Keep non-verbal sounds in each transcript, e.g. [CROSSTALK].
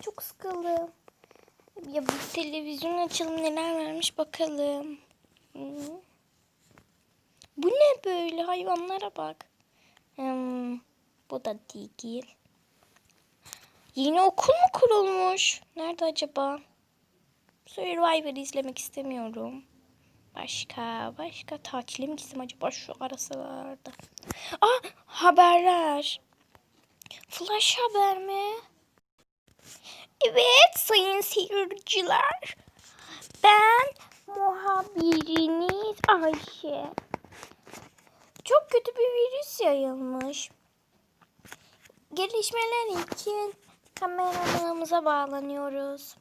çok sıkıldım. Ya bu televizyon açalım neler vermiş bakalım. Bu ne böyle hayvanlara bak. Hmm, bu da değil. Yeni okul mu kurulmuş? Nerede acaba? Survivor izlemek istemiyorum. Başka, başka tatile mi gitsem acaba şu arasalarda? Ah, haberler. Flash haber mi? Evet sayın seyirciler. Ben muhabiriniz Ayşe. Çok kötü bir virüs yayılmış. Gelişmeler için kameramanımıza bağlanıyoruz.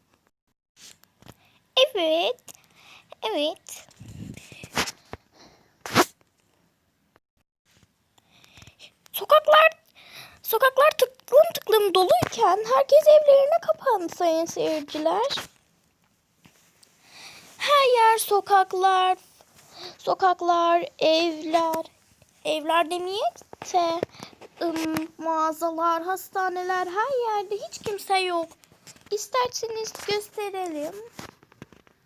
Evet. Evet. Sokaklar sokaklar tıklım tıklım doluyken herkes evlerine kapandı sayın seyirciler. Her yer sokaklar, sokaklar, evler, evler demeyeyim de ım, mağazalar, hastaneler her yerde hiç kimse yok. İsterseniz gösterelim.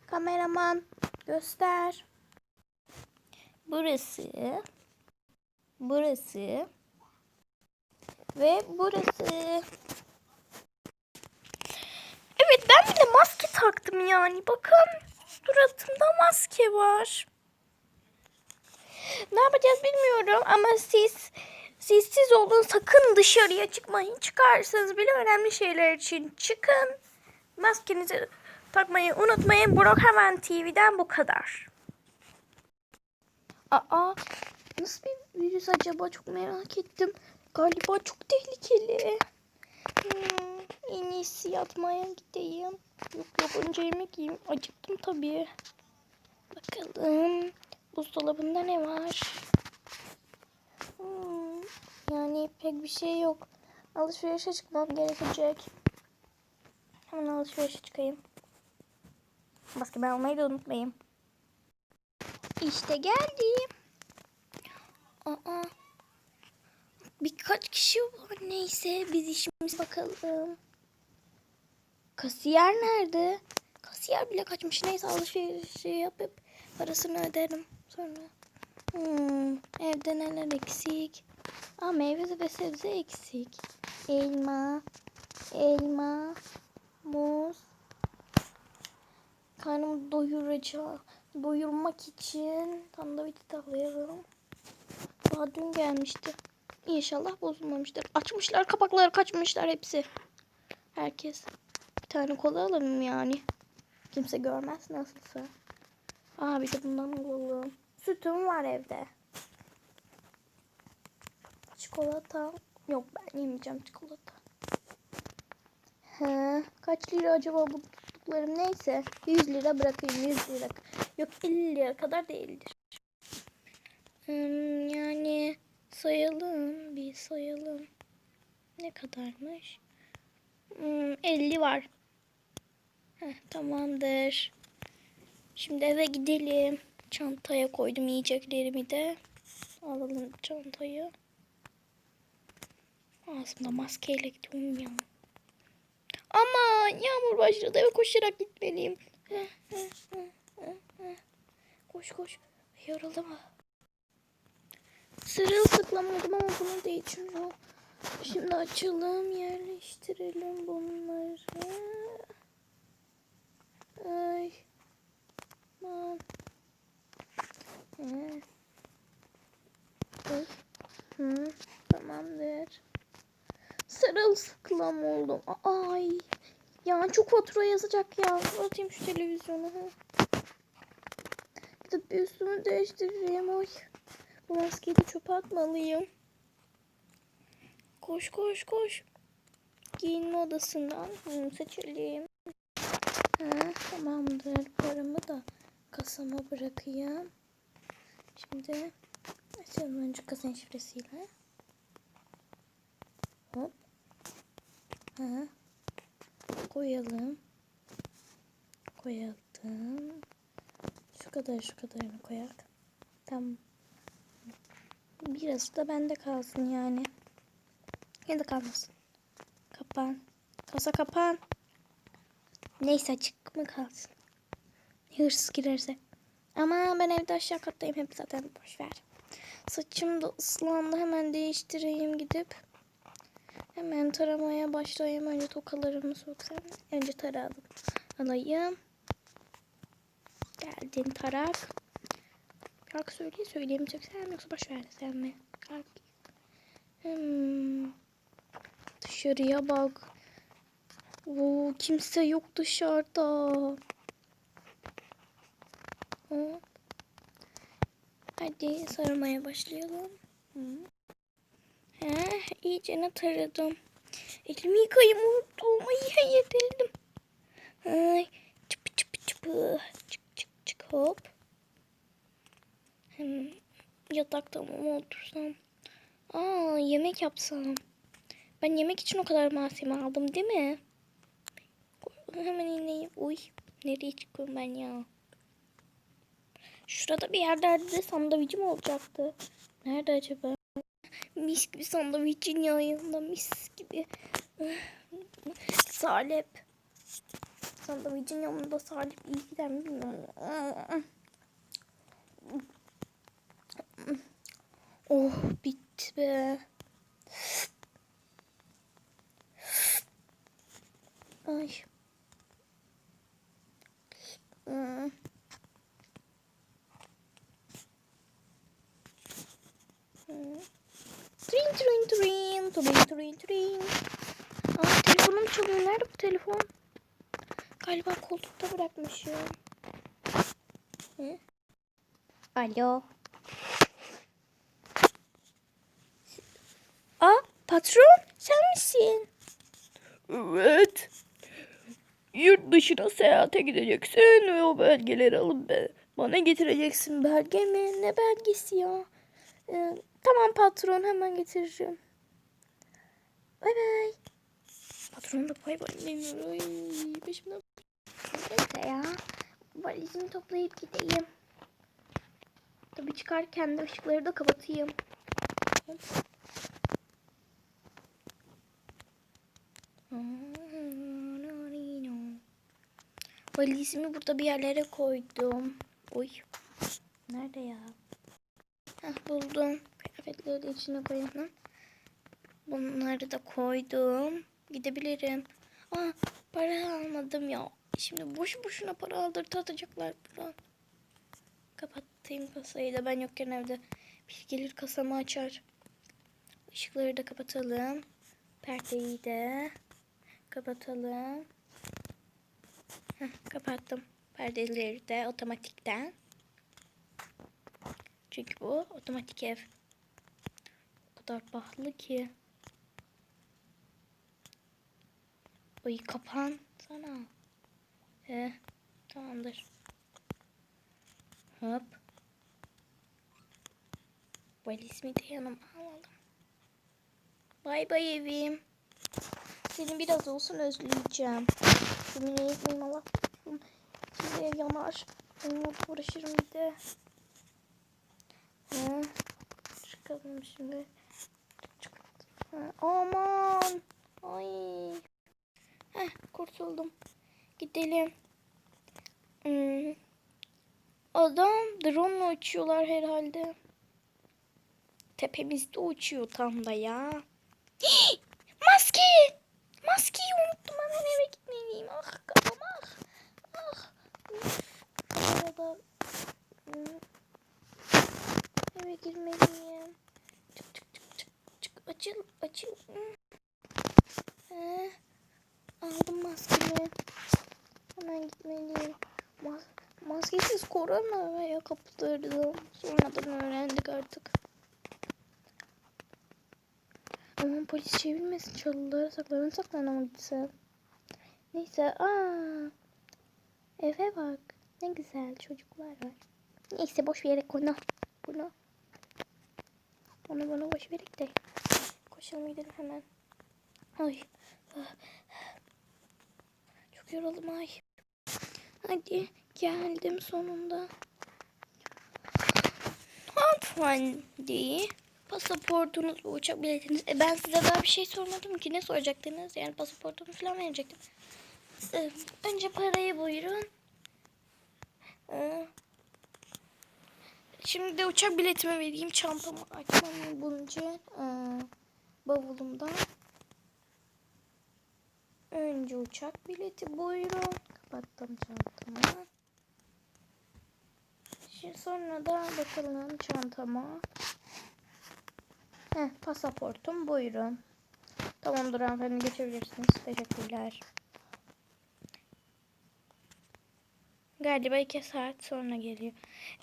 Kameraman göster. Burası. Burası. Ve burası. Evet ben bile maske taktım yani. Bakın suratımda maske var. Ne yapacağız bilmiyorum ama siz siz siz olun sakın dışarıya çıkmayın. Çıkarsanız bile önemli şeyler için çıkın. Maskenizi takmayı unutmayın. Burak Hemen TV'den bu kadar. Aa nasıl bir virüs acaba çok merak ettim. Galiba çok tehlikeli. Hmm, en iyisi yatmaya gideyim. Yok yok önce yemek yiyeyim. Acıktım tabii. Bakalım buzdolabında ne var? Hmm, yani pek bir şey yok. Alışverişe çıkmam gerekecek. Hemen alışverişe çıkayım. Maske ben almayı da unutmayayım. İşte geldim. Aa. Birkaç kişi var. Neyse biz işimiz bakalım. Kasiyer nerede? Kasiyer bile kaçmış. Neyse alışverişi yapıp parasını öderim sonra. Hmm, evde neler eksik? Aa meyve ve sebze eksik. Elma, elma, muz. Karnımı doyuracağım. Doyurmak için sandviç tavlayalım. Daha dün gelmişti. İnşallah bozulmamıştır. Açmışlar kapakları kaçmışlar hepsi. Herkes. Bir tane kola alalım yani. Kimse görmez nasılsa. Aa bir de bundan alalım. Sütüm var evde. Çikolata. Yok ben yemeyeceğim çikolata. He, kaç lira acaba bu tuttuklarım neyse. 100 lira bırakayım 100 lira. Yok 50 lira kadar değildir. Hmm, yani sayalım bir sayalım. Ne kadarmış? Hmm, 50 var. Heh, tamamdır. Şimdi eve gidelim. Çantaya koydum yiyeceklerimi de. Alalım çantayı. Aslında maskeyle gidiyorum ya. Ama yağmur başladı eve koşarak gitmeliyim. Koş koş. Yoruldum. Sırılsıklam oldum ama bunu değiştiriyorum. Şimdi açalım yerleştirelim bunları. Ay. Aman. Hı. Hı. Tamamdır. Sırılsıklam oldum. Ay. Ya çok fatura yazacak ya. Atayım şu televizyonu. Gidip bir üstümü değiştireyim. Ay. De çöpe atmalıyım. Koş koş koş. Giyinme odasından Hı, seçelim. Ha, tamamdır. Paramı da kasama bırakayım. Şimdi açalım önce kasa şifresiyle. Hop. Ha. Koyalım. Koyalım. Şu kadar şu kadarını koyak. Tamam. Biraz da bende kalsın yani. Ya da kalmasın. Kapan. Kasa kapan. Neyse açık mı kalsın? Hırsız girerse. Ama ben evde aşağı kattayım. Hep zaten boş ver. Saçım da ıslandı. Hemen değiştireyim gidip. Hemen taramaya başlayayım. Önce tokalarımı soksam. Önce tarayalım. Alayım. Geldin tarak. Şarkı söyleye söyleyeyim çeksem yoksa boş ver sen mi? Kalk. Hmm. Dışarıya bak. Oo, kimse yok dışarıda. Hop. Hadi sarmaya başlayalım. Hı. Heh, iyicene taradım. Elimi yıkayayım unuttum. Ay hayır deldim. Ay çıpı çıpı çıpı. Çık çık çık hop. Hem yatakta mı otursam? Aa yemek yapsam. Ben yemek için o kadar malzeme aldım değil mi? Hemen ineyim. Uy nereye çıkıyorum ben ya? Şurada bir yerlerde de sandviçim olacaktı. Nerede acaba? Mis gibi sandviçin yanında mis gibi. Salep. Sandviçin yanında salep iyi gider mi bilmiyorum. Oh bitti. Ay. Hmm. Trin trin trin. Trin trin trin. Aa telefonum çalıyor. Nerede bu telefon? Galiba koltukta bırakmışım. Hı? Alo. Aa patron sen misin? Evet. Yurt dışına seyahate gideceksin ve o belgeleri alıp be- bana getireceksin. Belge mi? Ne belgesi ya? Ee, tamam patron hemen getiririm. Bay bay. Patron da bay bay demiyor. Ay, peşimden. Neyse ya. Valizimi toplayıp gideyim. Tabii çıkarken de ışıkları da kapatayım. Hop. Valizimi burada bir yerlere koydum. Oy. Nerede ya? Heh, buldum. Kıyafetleri de içine koyalım. Bunları da koydum. Gidebilirim. Aa, para almadım ya. Şimdi boş boşuna para aldırtacaklar buradan. Kapattım kasayı da ben yokken evde. Bir gelir kasamı açar. Işıkları da kapatalım. Perdeyi de kapatalım. Kapattım. Perdeleri de otomatikten. Çünkü bu otomatik ev. O kadar pahalı ki. Oy kapan sana. He, tamamdır. Hop. Valizimi de yanıma alalım. Bay bay evim. Seni biraz olsun özleyeceğim. Yemin etmeyeyim Allah. Şimdi ev yanar. Onunla uğraşırım bir de. He. Çıkalım şimdi. Ha, aman. Ay. Heh, kurtuldum. Gidelim. Hmm. Adam drone uçuyorlar herhalde. Tepemizde uçuyor tam da ya. [GASPS] Maske! Maskeyi unuttum hemen eve gitmeliyim. Ah kafam. Arada eve girmeliyim. Çık çık çık çık çık açıl açıl. Ee, aldım maskemi. Hemen gitmeliyim. Mas maskesiz koronaya kaptırdım. Sonradan öğrendik artık. Aman polis çevirmesin çalılara saklanın saklanama gitsem. Neyse aa eve bak ne güzel çocuklar var. Neyse boş yere konu bunu. Onu bana boş verek de koşalım gidelim hemen. Ay çok yoruldum ay. Hadi geldim sonunda. Hanımefendi. Pasaportunuz uçak biletiniz. E ben size daha bir şey sormadım ki. Ne soracaktınız? Yani pasaportumu falan verecektim. Ee, Önce parayı buyurun. Ee, Şimdi de uçak biletimi vereyim. Çantamı açmam bulunca ee, bavulumda. Önce uçak bileti buyurun. Kapattım çantamı. Şimdi sonra da bakalım çantama. Heh, pasaportum buyurun. Tamamdır hanımefendi geçebilirsiniz. Teşekkürler. Galiba iki saat sonra geliyor.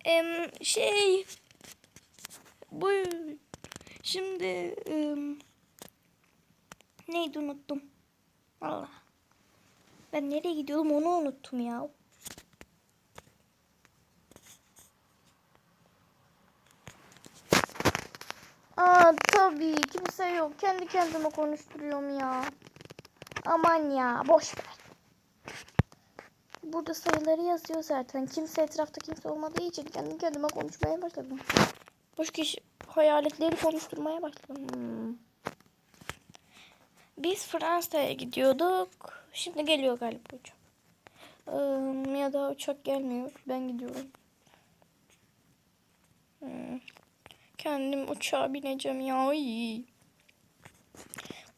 Em, şey bu şimdi em, neydi unuttum. Allah. Ben nereye gidiyordum onu unuttum ya. Aa tabii kimse yok. Kendi kendime konuşturuyorum ya. Aman ya boş ver. Burada sayıları yazıyor zaten. Kimse etrafta kimse olmadığı için kendi kendime konuşmaya başladım. Boş kişi hayaletleri konuşturmaya başladım. Hmm. Biz Fransa'ya gidiyorduk. Şimdi geliyor galiba uçak. Ee, ya da uçak gelmiyor. Ben gidiyorum. Hmm. Kendim uçağa bineceğim ya. Ay.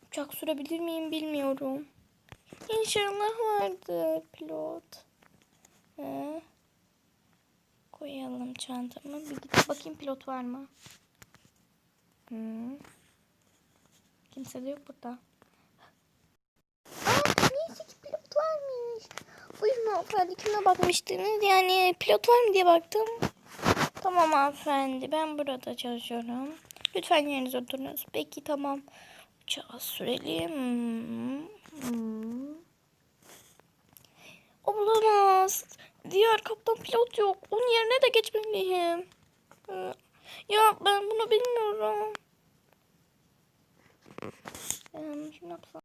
Uçak sürebilir miyim bilmiyorum. İnşallah vardır pilot. He. Koyalım çantamı. Bir gidip bakayım pilot var mı? Hı. Kimse de yok burada. Aa, neyse ki pilot varmış. Buyurun hanımefendi kime bakmıştınız? Yani pilot var mı diye baktım. Tamam hanımefendi ben burada çalışıyorum. Lütfen yerinize oturunuz. Peki tamam. Uçağı sürelim. Hmm. Olamaz. Diğer kaptan pilot yok. Onun yerine de geçmeliyim. Ee, Ya ben bunu bilmiyorum. Ee, Şunu yapsam.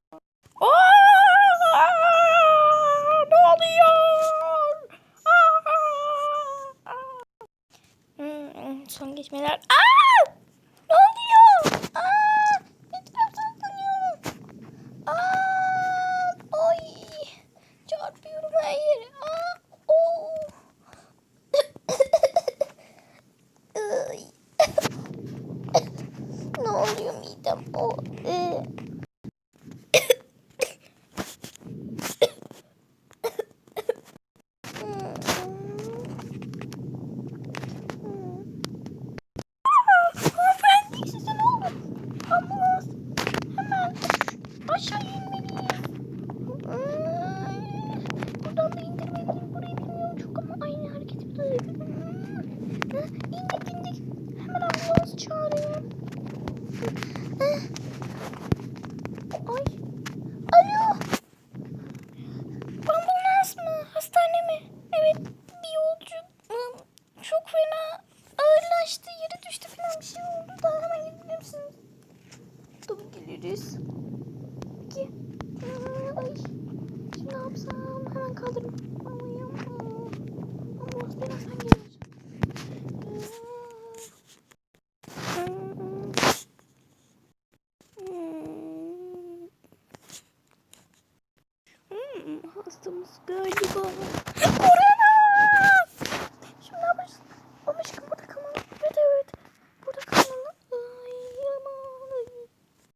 的沐浴 Hemen kaldırın.